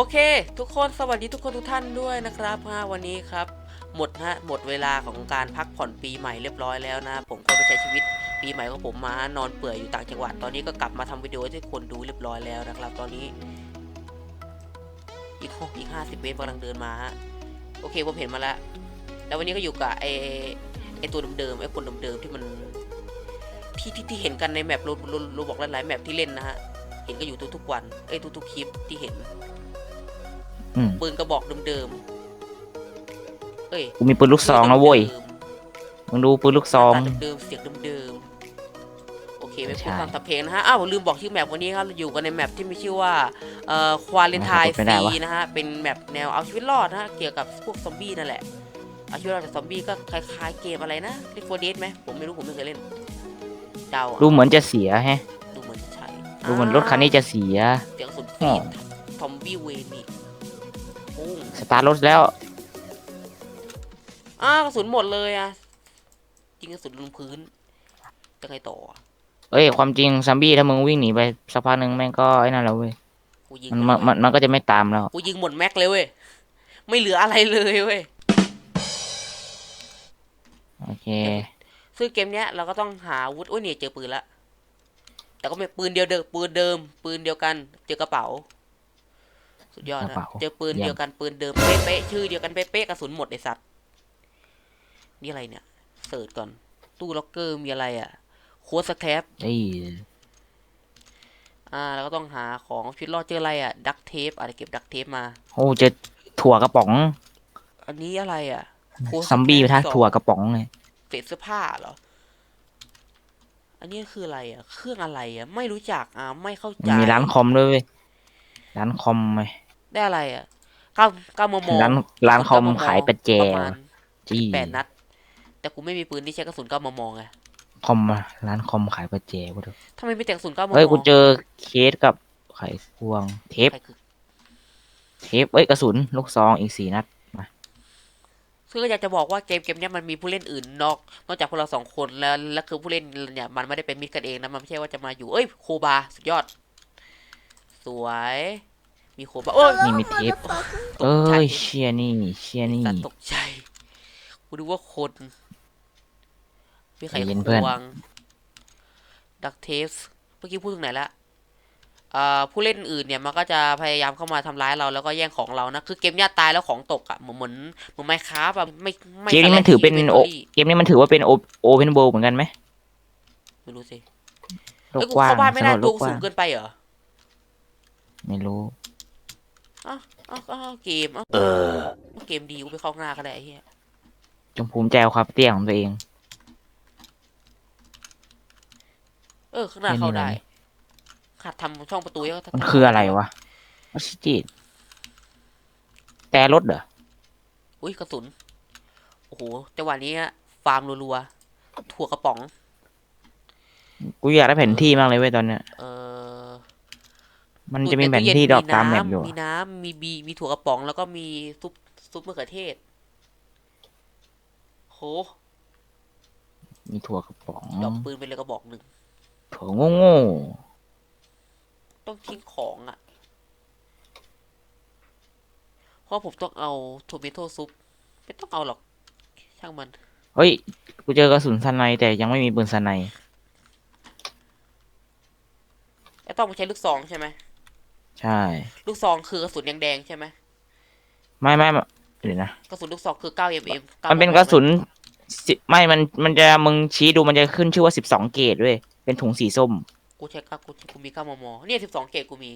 โอเค ทุกคนสวัสดีทุกคนทุกท่านด้วยนะครับฮะวันนี้ครับ หมดฮะหมดเวลาของการพักผ่อนปีใหม่เรียบร้อยแล้วนะ ผมก็ไปใช้ชีวิตปีใหม่ของผมมานอนเปื่อยอยู่ต่างจังหวัดตอนนี้ก็กลับมาทำวิดีโอให้ทุกคนดูเรียบร้อยแล้วนะครับ ตอนนี้ อีกหกอีกห้าสิบเมตรกำลังเดินมาฮะโอเคผมเห็นมาแล้วแล้ววันนี้ก็อยู่กับไอไอตัวเดิมๆไอคนเดิมๆที่มันที่ที่ที่เห็นกันในแมปโรโรโรบอกหลายๆแมปที่เล่นนะฮะเห็นก็อยู่ทุกๆวันเอ้ทุกๆคลิปที่เห็น อืมปืนกระบอกเดิมๆเอ้ยกูมีปืนลูกซองนะเว้ยมึงดูปืนลูกซองหน้าตาเดิมๆเสียงเดิมๆโอเคไม่พูดใช่ตามตับเพลงนะฮะอ้าวลืมบอกชื่อแมปวันนี้ครับเราอยู่กันในแมปที่มีชื่อว่าเอ่อควาเลนไทน์ไม่ได้ซีวะนะฮะเป็นแมปแนวเอาชีวิตรอดนะฮะเกี่ยวกับพวกซอมบี้นั่นแหละเอาชีวิตรอดจากซอมบี้ก็คล้ายๆเกมอะไรนะเรียกโฟเดสไหมผมไม่รู้ผมไม่เคยเล่นเดาอะดูเหมือนจะเสียแฮะ ดูเหมือนจะใช่ดูเหมือนรถคันนี้จะเสีย เสียงสุดอ๋ฟีอดทอมบี้เวนี่ปุ้ง สตาร์ทรถแล้ว อ้าวกระสุนหมดเลยอะจริงกระสุนลงพื้นจะไงต่ออะเอ้ยความจริงซัมบี้ถ้ามึงวิ่งหนีไปสักพักหนึ่งแม่งก็ไอ้นั่นแล้วเว้ยกูยิงมันไปมันเลยมันมันก็จะไม่ตามแล้วกูยิงหมดแม็กเลยเว้ยไม่เหลืออะไรเลยเว้ยโอเคซึ่งเกมเนี้ยเราก็ต้องหาอาวุธโอ้ยเนี่ยเจอปืนละแต่ก็เป็นปืนเดียวเดิมปืนเดิม ปืนเดียวกันเจอกระเป๋า สุดยอดกนะระเป๋าเจอปืนเยี่ยม เดียวกันปืนเดิมเป๊ะๆชื่อเดียวกันเป๊ะๆกระสุนหมดไอสัตว์นี่อะไรเนี่ยเสิร์ชก่อน ตู้ล็อกเกอร์มีอะไรอะโค้ดสแครปเอ้ยอ่า แล้วก็ต้องหาของชีวิตรอดเจออะไรอะดักเทปอะไรเก็บดักเทปมา โอ้เจอถั่วกระป๋องอันนี้อะไรอะโค้ดซัมบี้ไปทักสอง ถั่วกระป๋องเลยเศษเสื้อผ้าเหรอ อันนี้คืออะไรอะ เครื่องอะไรอะ ไม่รู้จักอะไม่เข้าใจมีร้านคอมด้วยเว้ยร้านคอมไหม ได้อะไรอะเก้าเก้ามมร้านร้านคอมเก้ขายประแจประมาณจี้แปดนัด แต่กูไม่มีปืนที่ใช้กระสุนเก้ามมไงคอมอะร้านคอมขายประแจกูดูทำไมไม่แต่กระสุนเก้ามมเฮ้ยกูเจอเคสกับไขควงเทปใครคือเทปเอ้ยกระสุนลูกซองอีกสี่นัดคือก็อยากจะบอกว่าเกมเกมเนี้ยมันมีผู้เล่นอื่นนอก นอกจากพวกเราสองคนแล้วแล้วคือผู้เล่นเนี่ยมันไม่ได้เป็นมิตรกันเองนะมันไม่ใช่ว่าจะมาอยู่เอ้ยโคบาสุดยอด สวย มีโคบาโอ้ยนี่มีเทปตเอ้กใจยเชียนี่เชียนี่ สัตว์ตกใจกูดูว่าคนมีไขใจเย็นคเพื่อน วงดักเทสเมื่อกี้พูดถึงไหนละอ่าผู้เล่นอื่นเนี่ยมันก็จะพยายามเข้ามาทำร้ายเราแล้วก็แย่งของเรานะ คือเกมเนี้ยตายแล้วของตกอะ่ะเหมือนเหมือนเหมือนไมค์คราฟอะไม่ไม่เกมนี้มันถือเป็นโอ Inventory เกมนี้มันถือว่าเป็นโอเพนเวิลด์เหมือนกันไหมไม่รู้สิโลเอ้กยกูกว้างเข้าบ้านไม่ได้สำหรับโลตัวกกูกว้าสูงงเกินไปเหรอ ไม่รู้ อ้าวอ้าวอ้าวเกมอ้าวเกมดีกูไปเข้าข้างหน้าก็ได้ไอ้เหี้ยจงภูมิใจกับความเตี้ยของตัวเอง เออข้างหน้านี่เข้านี่ได้นี่ขาดทำช่องประตูให้เขามันคืออะไรวะวัชิจิแต่รถเหรอ อุ้ยกระสุน โอ้โหจังหวะนี้อะฟาร์มรัวๆถั่วกระป๋อง กูอยากได้แผนที่มากเลยเว้ยตอนเนี้ย เออ มันจะมีแผนที่ดอกตามแมปอยู่มีน้ำมีบีมีถั่วกระป๋อง แล้วก็มีซุปซุปมะเขือเทศ โห มีถั่วกระป๋องดอกปืนไปเลยกระบอกหนึ่งถั่วโง่โง่ต้องทิ้งของอะ เพราะผมต้องเอาโทเมโต้ซุป ไม่ต้องเอาหรอก ช่างมันๆเฮ้ย กูเจอกระสุนสไนแต่ยังไม่มีปืนสไนไอ้ต้องมาใช้ลูกซองใช่ไหม ใช่ ลูกซองคือกระสุนแดงๆใช่ไหมไม่ไม่ไม่เดี๋ยวนะกระสุนลูกซองคือ 9 mm 9มันเป็นกระสุนสิไม่มันมันจะมึงชี้ดูมันจะขึ้นชื่อว่าสิบสองเกรดเว้ยเป็นถุงสีส้ม กูใช้ก้ากูกูมี9มมเนี่ย12 เกรดกูมี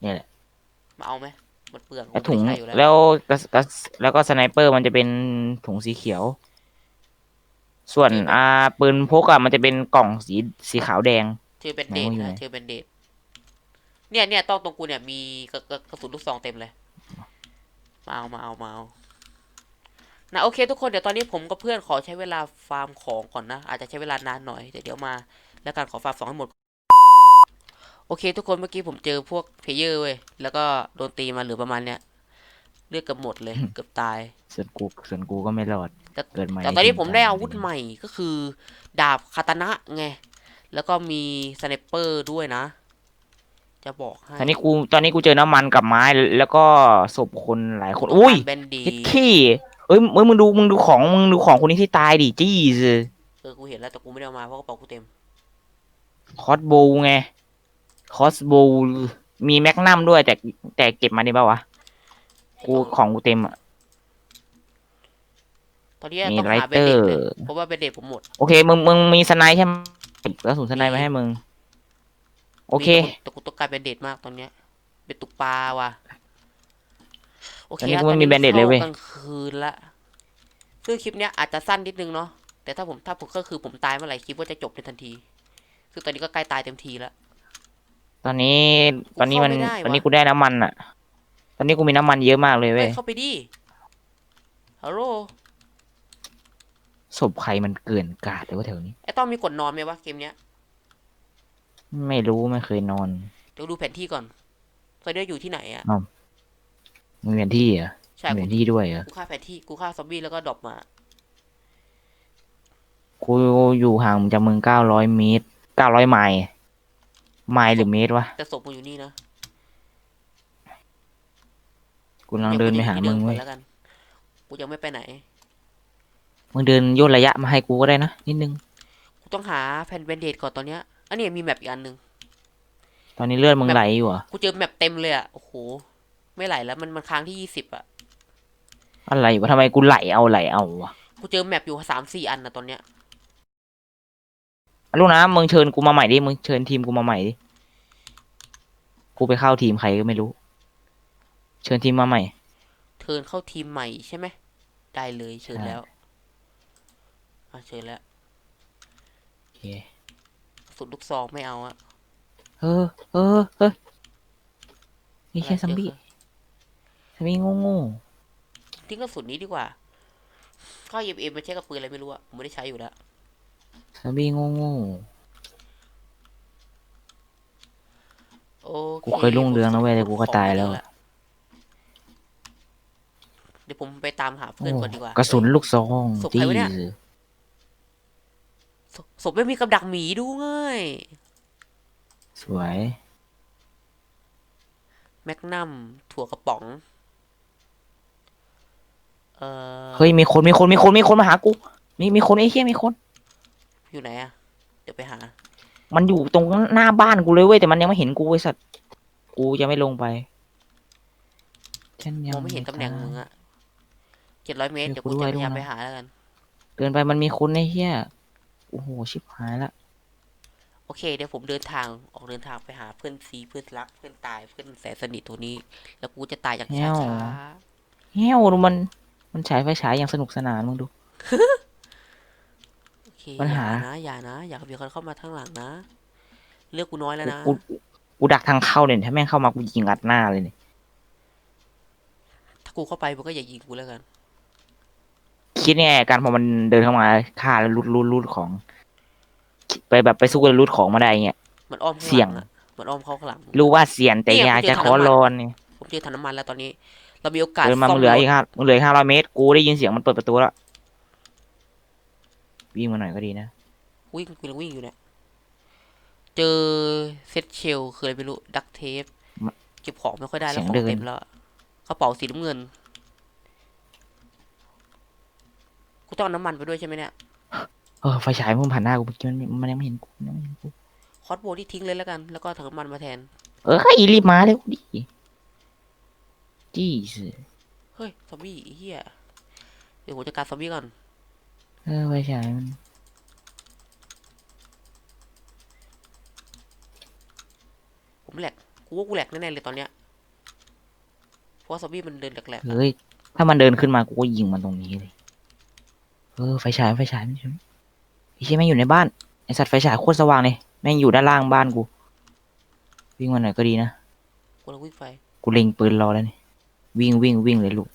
เนี่ยแหละมาเอาไหมมันเปลืองแล้วถุงไม่ใช่อยู่แล้วแล้วกระกระแล้วก็สไนเปอร์มันจะเป็นถุงสีเขียว ส่วนอ่าปืนพกอะมันจะเป็นกล่องสีสีขาวแดงเจอแบนเดดไหนวะอยู่ไหนนะเจอแบนเดด เนี่ยเนี่ยต้องตรงกูเนี่ยมีกระกระกระสุนลูกซองเต็มเลย มาเอามาเอามาเอานะโอเคทุกคนเดี๋ยวตอนนี้ผมกับเพื่อนขอใช้เวลาฟาร์มของก่อนนะ อาจจะใช้เวลานานหน่อยแต่เดี๋ยวมา แล้วการขอฟาร์มสองให้หมด โอเค ทุกคนเมื่อกี้ผมเจอพวกเพลเยอร์เว้ยแล้วก็โดนตีมาเหลือประมาณเนี้ยเลือดเกือบหมดเลย เกือบตายส่วนกูส่วนกูก็ไม่รอดแต่เกิดใหม่แต่ตอนนี้ในผมได้ทีมอาวุธใหม่ก็คือ ดาบคาตานะไงแล้วก็มีสไนเปอร์ด้วยนะ จะบอกให้ตอนนี้กูตอนนี้กูเจอน้ำมันกับไม้แล้วก็ศพคนหลายคนต้งอุ้ยการแบนดีคิดขี้เอ้ยมึงมึงดูมึงดูของมึงดูของคนนี้ที่ตายดิจี้สเออกูเห็นแล้วแต่กูไม่ได้เอามาเพราะกระเป๋ากูเต็มคอสโบไงคอสโบมีแมกนัมด้วยแต่แต่เก็บมาได้ป่าวะกูของกูเต็มอะตอนนี้มีต้องไรหาแบเตนอเดร์เลยเพราะว่าแบนเดผมหมด โอเค มึงมึงมีสไนด์ใช่ไหมเก็บกระสุนสไนด์มาให้มึง โอเคมีแต่กูแต่กูต้องการแบนเดมากตอนเนี้ย เป็นตุกปลาว่ะ โอเคตอนนี้ฮะกูไม่มี Band-Aid เลยเว้ยข้ากลางคืนละซึ่งคลิปเนี้ยอาจจะสั้นนิดนึงเนาะ แต่ถ้าผมถ้าผมก็คือผมตายเมื่อไหร่คลิปก็จะจบในทันที ซึ่งตอนนี้ก็ใกล้ตายเต็มทีแล้ว ตอนนี้ตอนนี้มันเข้าไม่ได้วะตอนนี้กูได้น้ำมันอะตอนนี้กูมีน้ำมันเยอะมากเลยเฮ้เว้ยยเข้าไปดิ ฮัลโหลศพใครมันเกลื่อนกาดเลยวะแถวนี้ ไอ้ต้องมีกดนอนไหมวะเกมเนี้ย ไม่รู้ไม่เคยนอนเดี๋ยวดูแผนที่ก่อนไฟเดอร์อยู่ที่ไหนอะมึงเรียนที่เหรอะใช่มึงกูเรียนที่ด้วยเหรอะกูฆ่าแผนที่กูฆ่าซอมบี้แล้วก็ดรอปมา กูอยู่ห่างจากมึงเก้าร้อยเมตรเก้าร้อยไมล์ไมล์หรือเมตรวะแต่ศพมึงอยู่นี่นะกูลองเดินไปหามึงเว้เว้ยแล้วกันกูยังไม่ไปไหนมึงเดินย่นระยะมาให้กูก็ได้นะนิดนึงกูต้องหาแผ่นแบนเดดก่อนตอนเนี้ย อันนี้มีแมปอีกอันหนึ่งตอนนี้เลือดมึงไหลอยู่เหรอะกูเจอแมปเต็มเลยอะ โอ้โห ไม่ไหลแล้วมันมันค้างที่ยี่สิบอะ อะไรวะทำไมกูไหลเอาไหลเอาวะกูเจอแมปอยู่สามสี่อันนะตอนเนี้ย ลูกนะมึงเชิญกูมาใหม่ดิมึงเชิญทีมกูมาใหม่ดิกูไปเข้าทีมใครก็ไม่รู้ เชิญทีมมาใหม่ เทิร์นเข้าทีมใหม่ใช่ไหม ได้เลยเชิญใช่แล้วอะเชิญแล้ว โอเค สุดลูกซองไม่เอาอะเออ เออ เออนี่แค่อะไรซัมบี้เจอซัมบี้โง่โง่ทิ้งกระสุนนี้ดีกว่าเข้าเอ็มเอ็มมาใช้กับปืนอะไรไม่รู้อะผมไม่ได้ใช้อยู่แล้วๆซัมบี้โง่โง่โอเคกูเคยรุ่งเรืองนะเว้ยแต่กูก็ตายแล้ว เดี๋ยวผมไปตามหาเพื่อนก่อนดีกว่า กระสุนลูกซองศพ จี้ ใครวะเนี่ย ศพ ศพไม่มีกับดักหมีด้วยสวยแมกนัมถั่วกระป๋อง เอ่อเฮ้ยมีคนมีคนมีคนมีคนมาหากูมีมีคนไอ้เหี้ยมีคน อยู่ไหนอะเดี๋ยวไปหา มันอยู่ตรงหน้าบ้านกูเลยเว้ยแต่มันยังไม่เห็นกูไอ้สัตว์กูจะไม่ลงไปฉันยังมองไม่เห็นตำแหน่งมึงอะเจ็ดร้อยเมตรเดี๋เดี๋ยยววกูกูด้วยจะพยายามด้วยนะไปหาแล้วกันเดินไปมันมีคนไอ้เหี้ย โอ้โห ชิบหายละ โอเค เดี๋ยวผมเดินทางออกเดินทางไปหาเพื่อนซีเพื่อนรักเพื่อนตายเพื่อนแสนสนิทตัวนี้ แล้วกูจะตายอย่างช้าเฮ้ยวดูมัน มันฉายไฟฉายอย่างสนุกสนานมึงดู ๆโอเคปัญหา อย่านะอย่านะ อย่ามีคนเข้ามาทางหลังนะ เลือกกูน้อยแล้วนะกูกูดักทางเข้าเนี่ยถ้าแม่งเข้ามากูยิงอัดหน้าเลยเนี่ยถ้ากูเข้าไปมึงก็อย่ายิงกูแล้วกัน คิดไงการพอมันเดินเข้ามาฆ่าแล้วรูดรูดรูดของ ไปแบบไปสู้กับรูดของมาได้เงี้ย มันอ้อมข้างเสี่หยลังงอะมันอ้อมเข้าข้างหลัง รู้ว่าเสี่ยงแต่เนี่ยอยากกูเจอจะถังขอน้ำมันรอนเนี่ยผมเจอถังน้ำมันแล้วตอนนี้ เรามีโอกาสเดินมาซ่มึงเหลือรถอีกห้ามึงเหลืออีกห้าร้อยเมตร กูได้ยินเสียงมันเปิดประตูแล้ววิ่งมาหน่อยก็ดีนะวิ่งกูยังวิ่งอยู่เนี่ย เจอเซตเชลเคยไม่รู้ดักเทปมันเก็บของไม่ค่อยได้แล้วเสียงของเดินเต็มแล้วอะกระเป๋าสีน้ำเงิน กูต้องเอาน้ำมันไปด้วยใช่ไหมเนี่ยเออไฟฉายมึงผ่านหน้ากูเมื่อกี้มันมันยังไม่เห็นกูมันยังไม่เห็นกูคอสโบที่ทิ้งเลยแล้วกัน แล้วก็ถังน้ำมันมาแทน เออให้รีบมาเลยดิจี้สิเฮ้ยซอมบี้ไอ้เฮียเดี๋ยวผมจัดการซอมบี้ก่อน เออไฟฉายมันผมแหลกกูว่ากูแหลกแน่ๆเลยตอนเนี้ยเพราะว่าซอมบี้มันเดินแหลกๆอะเฮ้ยถ้ามันเดินขึ้นมากูก็ยิงมันตรงนี้เลย เออไฟฉายไฟฉายมันอยู่ไอ้เชี่ยแม่งอยู่ในบ้านไอสัตว์ไฟฉายโคตรสว่างเลยแม่งอยู่ด้านล่างบ้านกู วิ่งมาหน่อยก็ดีนะกูเลยวิ่งไปกูเล็งปืนรอแล้วนี่วิ่งวิ่งวิ่งเลยลูก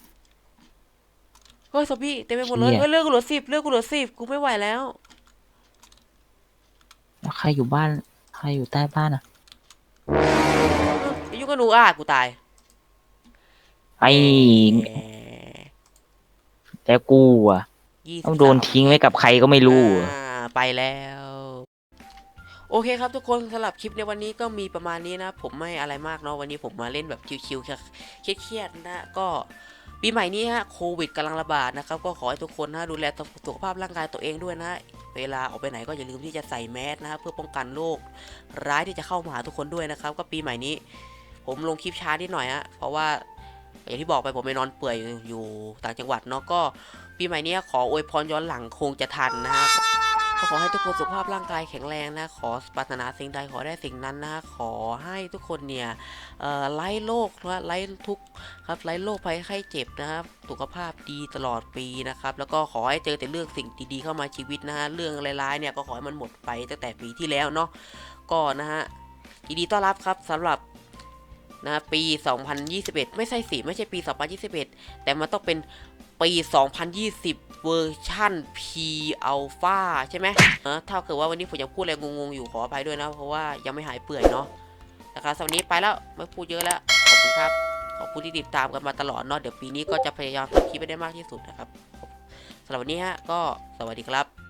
เฮ้ยซอมบี้เต็มไปหมดเลยเหี้ยเฮ้ยเลือกกูเหลือสิบเลือกกูเหลือสิบกูไม่ไหวแล้วแล้วใครอยู่บ้าน ใครอยู่ใต้บ้านอะเออไอ้ยุ่งกับหนูอะกูตายไอ้แหมแต่กูอะ ยี่สิบต้องโดนสามทิ้งไว้กับใครก็ไม่รู้อะอ่าไปแล้วโโอเคครับทุกคนสำหรับคลิปในวันนี้ก็มีประมาณนี้นะ ผมไม่อะไรมากเนาะวันนี้ผมมาเล่นแบบชิวๆแค่เครียดๆนะก็ปีใหม่นี้ฮะโควิดกำลังระบาดนะครับ ก็ขอให้ทุกคนนะดูแลสุขภาพร่างกายตัวเองด้วยนะ เวลาออกไปไหนก็อย่าลืมที่จะใส่แมสนะครับเพื่อป้องกันโรคร้ายที่จะเข้ามาหาทุกคนด้วยนะครับ ก็ปีใหม่นี้ ผมลงคลิปช้านิดหน่อยฮะเพราะว่าอย่างที่บอกไปผมไปนอนเปื่อยอยู่ต่างจังหวัดเนาะก็ ปีใหม่นี้ขออวยพรย้อนหลังคงจะทันนะฮะก็ขอให้ทุกคนสุขภาพร่างกายแข็งแรงนะ ขอปรารถนาสิ่งใดขอได้สิ่งนั้นนะ ขอให้ทุกคนเนี่ยไล่โรคนะไล่ทุกครับไล่โรคภัยไข้เจ็บนะครับสุขภาพดีตลอดปีนะครับ แล้วก็ขอให้เจอแต่เรื่องสิ่งดีๆเข้ามาชีวิตนะฮะเรื่องร้ายๆเนี่ยก็ขอให้มันหมดไปตั้งแต่ปีที่แล้วเนาะก็นะฮะยินดีต้อนรับครับสำหรับนะปี 2021 ไม่ใช่สิไม่ใช่ปี 2021 แต่มันต้องเป็น ปี 2020 เวอร์ชั่น P Alpha ใช่ไหมเออถ้าเกิดว่าวันนี้ผมยังพูดอะไรงงๆอยู่ขออภัยด้วยนะ เพราะว่ายังไม่หายเปื่อยเนาะนะครับสำหรับวันนี้ไปแล้วไม่พูดเยอะแล้ว ขอบคุณครับ ขอบคุณที่ติดตามกันมาตลอดเนาะเดี๋ยวปีนี้ก็จะพยายามทำคลิปให้ได้มากที่สุดนะครับสำหรับวันนี้ฮะก็สวัสดีครับ